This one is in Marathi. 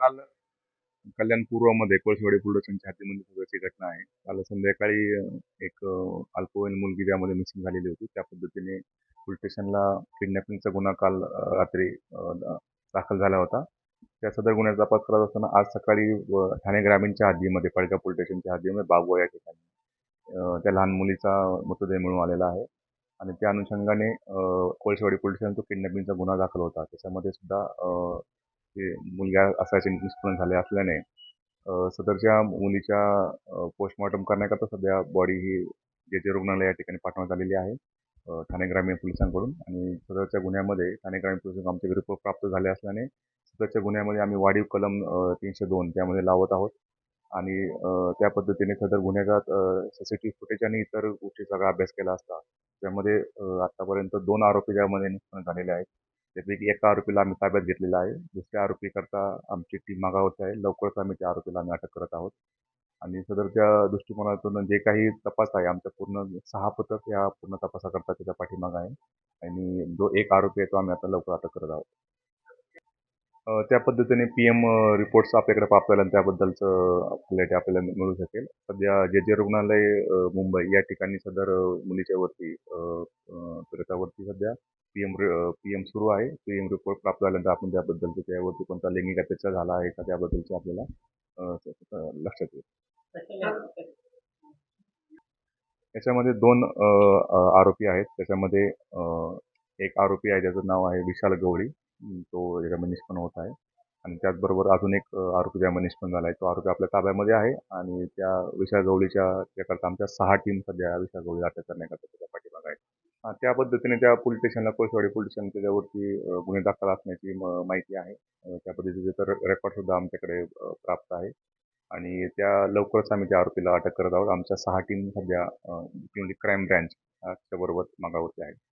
काल कल्याण पूर्वमध्ये कोळशेवाडी पोलीस स्टेशनच्या घटना आहे. काल संध्याकाळी एक अल्पवयीन मुलगी त्यामध्ये मिसिंग झालेली होती त्या पद्धतीने पोलीस स्टेशनला किडनॅपिंगचा गुन्हा काल रात्री दाखल झाला होता. त्या सदर गुन्ह्याचा तपास करत असताना आज सकाळी व ठाणे ग्रामीणच्या हद्दीमध्ये पडगाव पोलीस स्टेशनच्या हद्दीमध्ये बागवा या ठिकाणी त्या लहान मुलीचा मृतदेह मिळून आलेला आहे. आणि त्या अनुषंगाने कोळसवाडी कोळशेवाडी पोलीस स्टेशन तो किडनॅपिंगचा गुन्हा दाखल होता. त्याच्यामध्ये सुद्धा ते मुलगा असायचे निष्पन्न झाले असल्याने सदरच्या मुलीच्या पोस्टमॉर्टम करण्याकरता सध्या बॉडी ही जे जे रुग्णालय या ठिकाणी पाठवण्यात आलेली आहे ठाणे ग्रामीण पोलिसांकडून. आणि सदरच्या गुन्ह्यामध्ये ठाणे ग्रामीण पोलिसांना आमचे गृह प्राप्त झाले असल्याने सदरच्या गुन्ह्यामध्ये आम्ही वाढीव कलम तीनशे दोन त्यामध्ये लावत आहोत. आणि त्या पद्धतीने सदर गुन्ह्याचा सी सी टी फुटेज आणि इतर गोष्टीचा सगळा अभ्यास केला असता. त्यामध्ये आत्तापर्यंत आतापर्यंत दोन आरोपी ज्यामध्ये निष्पन्न झालेले आहेत. त्यापैकी एका आरोपीला आम्ही ताब्यात घेतलेला आहे. दुसऱ्या आरोपीकरता आमची टीम मागावरती आहे. लवकरच आम्ही त्या आरोपीला आम्ही अटक करत आहोत. आणि सदरच्या दृष्टिकोनातून जे काही तपास आहे आमच्या पूर्ण सहा पथक या पूर्ण तपासाकरता त्याच्या पाठीमागं आहे. आणि जो एक आरोपी आहे तो आम्ही आता लवकर अटक करत आहोत. त्या पद्धतीने पी एम रिपोर्ट्स आपल्याकडे प्राप्त आणि त्याबद्दलचं अपडेट आपल्याला मिळू शकेल. सध्या जे जे रुग्णालय मुंबई या ठिकाणी सदर मुलीच्यावरती मुलीच्या वरती सध्या पी एम पी एम सुरू आहे. पी एम रिपोर्ट प्राप्त झाल्यानंतर आपण त्याबद्दलचं त्यावरती कोणता लैंगिक अत्याचार झाला आहे का त्याबद्दलचे आपल्याला लक्षात येईल. याच्यामध्ये दोन आरोपी आहेत. त्याच्यामध्ये एक आरोपी आहे ज्याचं नाव आहे विशाल गवळी. तो याच्यामध्ये निष्पन्न होत आहे. आणि त्याचबरोबर अजून एक आरोपी ज्यामध्ये निष्पन्न झाला आहे. तो आरोपी आपल्या ताब्यामध्ये आहे. आणि त्या विशाल गवळीच्या त्याकरता आमच्या सहा टीम सध्या विशाल गवळी अटक करण्याकरता त्याच्या त्या पद्धतीने त्या पोलीस स्टेशनला कोळशेवाडी पोलीस स्टेशन त्याच्यावरती गुन्हे दाखल असण्याची म- माहिती आहे. त्या पद्धतीचे तर रेकॉर्ड सुद्धा आमच्याकडे प्राप्त आहे. आणि त्या लवकरच आम्ही त्या आरोपीला अटक करत आहोत. आमच्या सहा टीम सध्या क्राईम ब्रँच त्याच्याबरोबर मागावरती आहे